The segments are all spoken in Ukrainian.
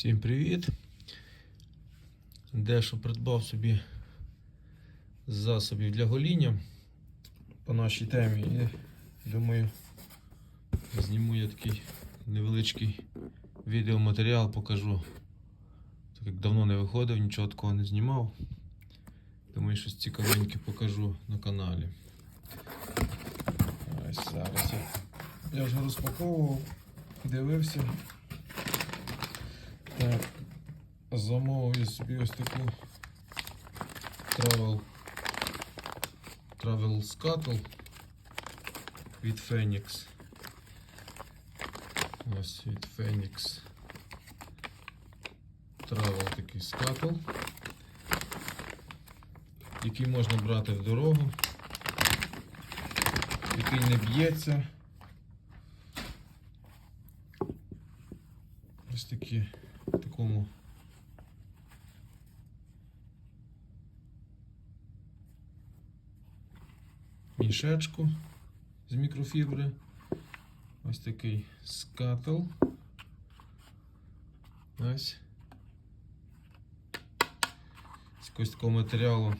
Всім привіт! Дещо придбав собі засобів для гоління по нашій темі. І думаю, зніму я такий невеличкий відеоматеріал, покажу. Так як давно не виходив, нічого такого не знімав. Думаю, щось цікавеньке покажу на каналі. Ось зараз я, я вже розпаковував, дивився. Так, замовив я собі ось таку Travel Travel Scuttle від Phoenix. Ось від Phoenix Travel такий Scuttle, який можна брати в дорогу, який не б'ється. Ось такі такому мішечку з мікрофібри. Ось такий скатл. Ось. З якогось такого матеріалу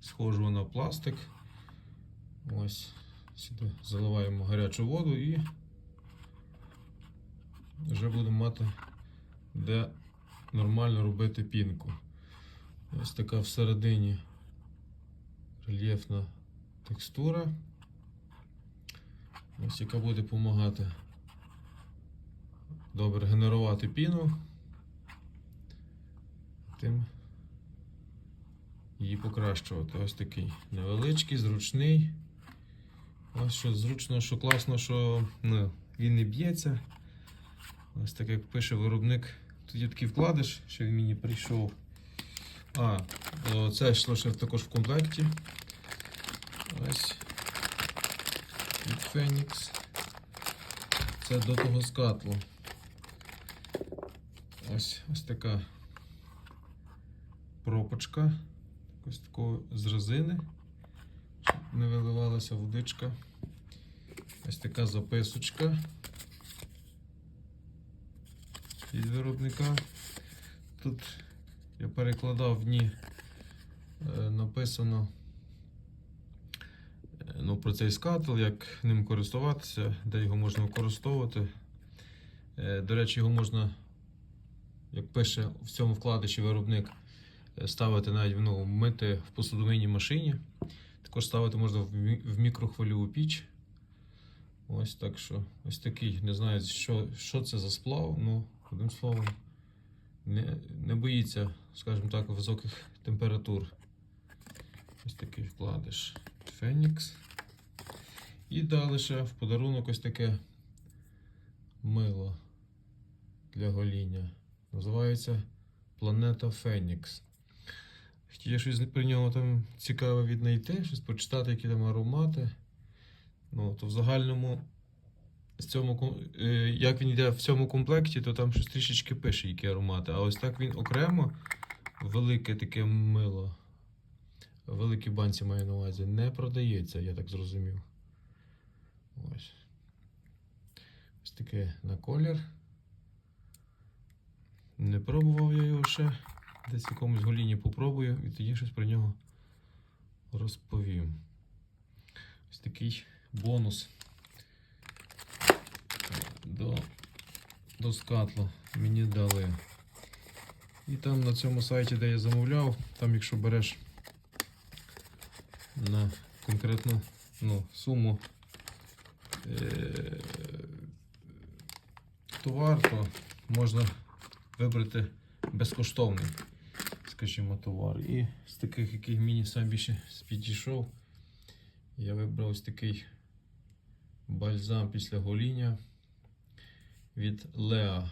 схожого на пластик. Ось сюди заливаємо гарячу воду і вже будемо мати де нормально робити пінку. Ось така всередині рельєфна текстура, ось яка буде допомагати добре генерувати піну, тим її покращувати. Ось такий невеличкий, зручний. Ось що зручно, що класно, що ну, він не б'ється. Ось так як пише виробник. Є такий вкладиш, що він мені прийшов. А, о, це йшло ще також в комплекті. Ось. Від Phoenix. Це до того скатлу. Ось ось така пропочка. Ось такого з резини, щоб не виливалася водичка. Ось така записочка від виробника. Тут я перекладав в ній е, написано е, ну, про цей скатл, як ним користуватися, де його можна використовувати. Е, До речі, його можна, як пише в цьому вкладиші виробник, ставити навіть ну, мити в посудомийній машині. Також ставити можна в мікрохвильову піч. Ось так що, ось такий, не знаю, що, що це за сплав, ну, одним словом, не, не боїться, скажімо так, високих температур. Ось такий вкладиш Фенікс. І далі ще в подарунок ось таке мило для гоління. Називається Планета Фенікс. Хотів щось про нього там цікаве віднайти, щось почитати, які там аромати. Ну, то в загальному, з цьому, е, як він йде в цьому комплекті, то там щось трішечки пише, які аромати. А ось так він окремо, велике таке мило, в великій банці маю на увазі, не продається, я так зрозумів. Ось. Ось таке на колір. Не пробував я його ще. Десь в якомусь голіні попробую і тоді щось про нього розповім. Ось такий бонус до, до мені дали. І там на цьому сайті, де я замовляв, там якщо береш на конкретну ну, суму е- товар, то можна вибрати безкоштовний, скажімо, товар. І з таких, яких мені сам більше підійшов, я вибрав ось такий бальзам після гоління від Леа.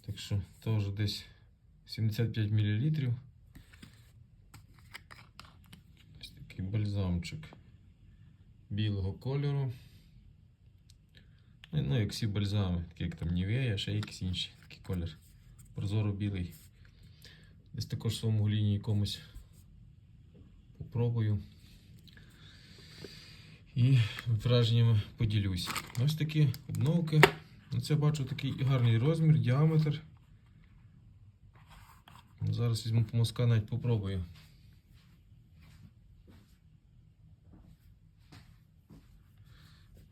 Так що теж десь 75 мл. Ось такий бальзамчик білого кольору. Ну, ну, як всі бальзами, такі як там Нівея, ще якийсь інший такий колір. Прозоро білий. Десь також в своєму голінні якомусь попробую. І враженнями поділюсь. Ось такі обновки. Оце бачу такий гарний розмір, діаметр. Зараз візьму помазка, навіть попробую.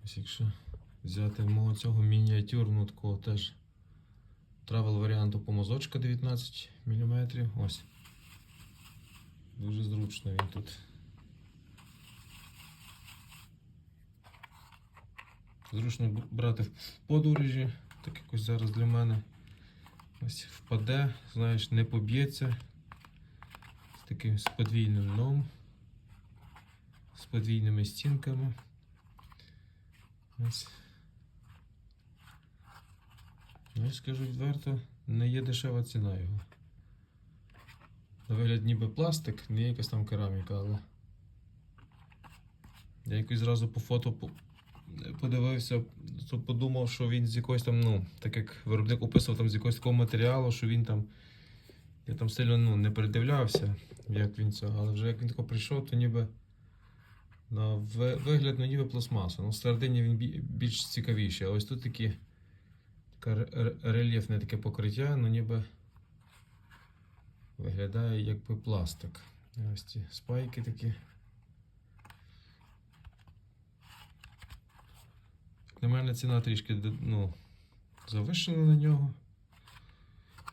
Ось якщо взяти мого цього мініатюрного такого теж травел варіанту помазочка 19 мм. Ось. Дуже зручно він тут. Зручно брати в подорожі, так якось зараз для мене. Ось впаде, знаєш, не поб'ється. З таким з подвійним дном, з подвійними стінками. Ось. Ну, скажу відверто, не є дешева ціна його. На вигляд ніби пластик, не якась там кераміка, але. Я якось зразу по фото подивився, то подумав, що він з якогось там, ну, так як виробник описував там з якогось такого матеріалу, що він там. Я там сильно ну, не передивлявся, як він це, але вже як він тако прийшов, то ніби на вигляд, ну ніби пластмаса. Ну, всередині він більш цікавіший. А ось тут такі таке ре- ре- рельєфне таке покриття, ну ніби виглядає якби пластик. Ось ці спайки такі. На мене ціна трішки ну, завищена на нього.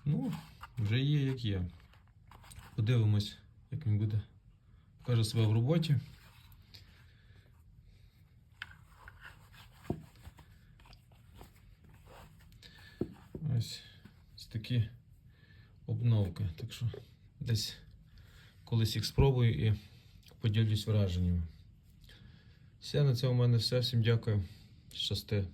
Ну, вже є як є. Подивимось, як він буде. Покаже себе в роботі. Ось, ось такі обновки. Так що десь колись їх спробую і поділюсь враженнями. Все, на цьому в мене все. Всім дякую. Щасти.